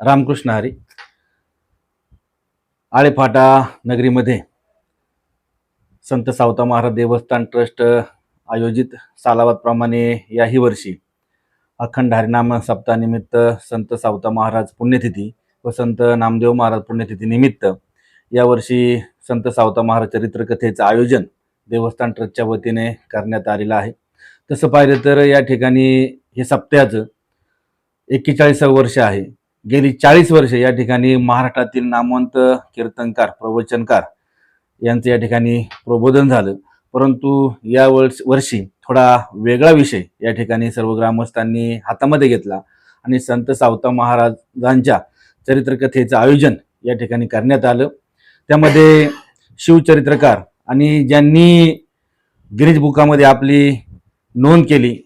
रामकृष्ण हरी. आळेफाटा नगरीमध्ये संत सावता महाराज देवस्थान ट्रस्ट आयोजित सालावादप्रमाणे याही वर्षी अखंड हरिनाम सप्ताहानिमित्त संत सावता महाराज पुण्यतिथी व संत नामदेव महाराज पुण्यतिथी निमित्त यावर्षी संत सावता महाराज चरित्रकथेचं आयोजन देवस्थान ट्रस्टच्या वतीने करण्यात आलेलं आहे. तसं पाहिलं तर या ठिकाणी हे सप्त्याचं एक्केचाळीसावं वर्ष आहे. गेली चाळीस वर्ष या ठिकाणी महाराष्ट्रातील नामवंत कीर्तनकार प्रवचनकार यांचं या ठिकाणी प्रबोधन झालं. परंतु या वर्ष वर्षी थोडा वेगळा विषय या ठिकाणी सर्व ग्रामस्थांनी हातामध्ये घेतला आणि संत सावता महाराजांच्या चरित्रकथेचं आयोजन या ठिकाणी करण्यात आलं. त्यामध्ये शिवचरित्रकार आणि ज्यांनी गिरीज बुकामध्ये आपली नोंद केली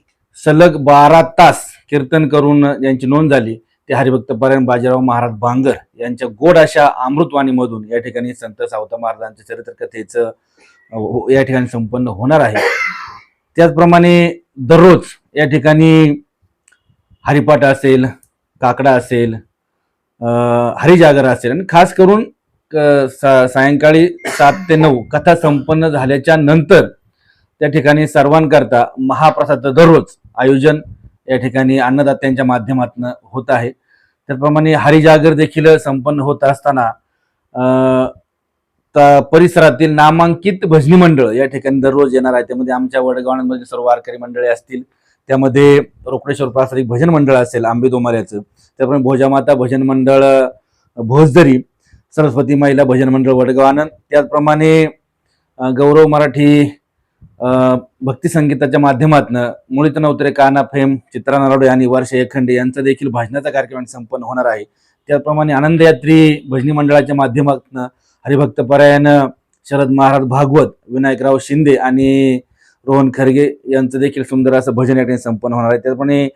सलग बारा तास कीर्तन करून ज्यांची नोंद झाली. ते हरिभक्त परायण बाजीराव महाराज बांगर यांच्या गोड अशा अमृतवाणीमधून या ठिकाणी संत सावता महाराजांच्या चरित्रकथेचं कथेचं हो- या ठिकाणी संपन्न होणार आहे. त्याचप्रमाणे दररोज या ठिकाणी हरिपाठ असेल काकडा असेल हरिजागर असेल आणि खास करून क- सा- सायंकाळी सात ते नऊ कथा संपन्न झाल्याच्यानंतर त्या ठिकाणी सर्वांकरता महाप्रसाद दररोज आयोजन या ठिकाणी अन्नदात्यांच्या माध्यमातून होत आहे. त्याचप्रमाणे हरिजागर देखील संपन्न होत असताना अं, परिसरातील नामांकित भजनी मंडळ या ठिकाणी दररोज येणार आहे. त्यामध्ये आमच्या वडगावांमध्ये सर्व वारकरी मंडळे असतील त्यामध्ये रोकडेश्वर प्रासादिक भजन मंडळ असेल आंबेदोमाऱ्याचं त्याप्रमाणे भोजामाता भजन मंडळ भोजदरी सरस्वती महिला भजन मंडळ वडगाव आनंद त्याचप्रमाणे गौरव मराठी भक्ती संगीताच्या माध्यमातून मुळीत नवतरे काना फेम चित्रा नराडे आणि वर्ष एखंडे यांचा देखील भाजनाचा कार्यक्रम संपन्न होणार आहे. त्याचप्रमाणे आनंदयात्री भजनी मंडळाच्या माध्यमातून हरिभक्त परायण शरद महाराज भागवत विनायकराव शिंदे आणि रोहन खरगे यांचं देखील सुंदर असं भजन या ठिकाणी संपन्न होणार आहे. त्याचप्रमाणे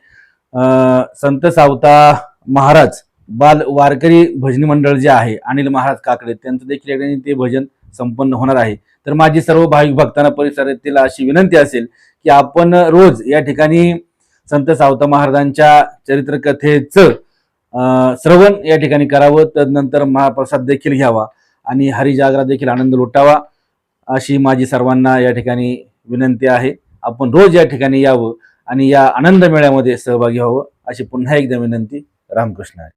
संत सावता महाराज बाल वारकरी भजनी मंडळ जे आहे अनिल महाराज काकडे त्यांचं देखील या ठिकाणी ते भजन संपन्न होणार आहे. तर माझी सर्व भाविक भक्तांना परिसरातील अशी विनंती असेल की आपण रोज या ठिकाणी संत सावता महाराजांच्या चरित्रकथेचं श्रवण या ठिकाणी करावं. तदनंतर महाप्रसाद देखील घ्यावा आणि हरिजागरा देखील आनंद लुटावा अशी माझी सर्वांना या ठिकाणी विनंती आहे. आपण रोज या ठिकाणी यावं आणि या आनंद मेळ्यामध्ये सहभागी व्हावं अशी पुन्हा एकदा विनंती रामकृष्ण आहे